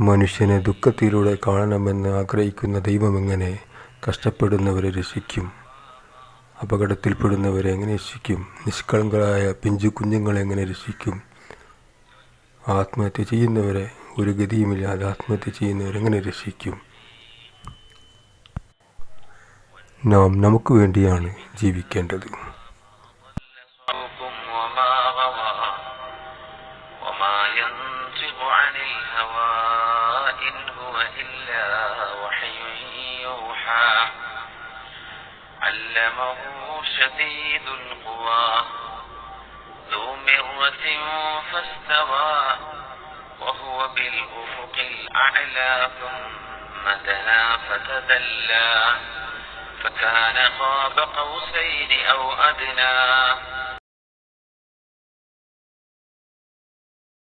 മനുഷ്യനെ ദുഃഖത്തിലൂടെ കാണണമെന്ന് ആഗ്രഹിക്കുന്ന ദൈവം എങ്ങനെ കഷ്ടപ്പെടുന്നവരെ രക്ഷിക്കും അപകടത്തിൽപ്പെടുന്നവരെ എങ്ങനെ രക്ഷിക്കും നിഷ്കളങ്കരായ പിഞ്ചു കുഞ്ഞുങ്ങളെ എങ്ങനെ രക്ഷിക്കും ആത്മഹത്യ ചെയ്യുന്നവരെ ഒരു ഗതിയുമില്ലാതെ ആത്മഹത്യ ചെയ്യുന്നവരെ എങ്ങനെ രക്ഷിക്കും നാം നമുക്ക് വേണ്ടിയാണ് ജീവിക്കേണ്ടത് صوتكم وما غوى وما ينطق عن الهوى علمه شديد القوى ذو مرة فاستوى وهو بالأفق الأعلى ثم دنا فتدلى. فكان قاب قوسين أو أدنى.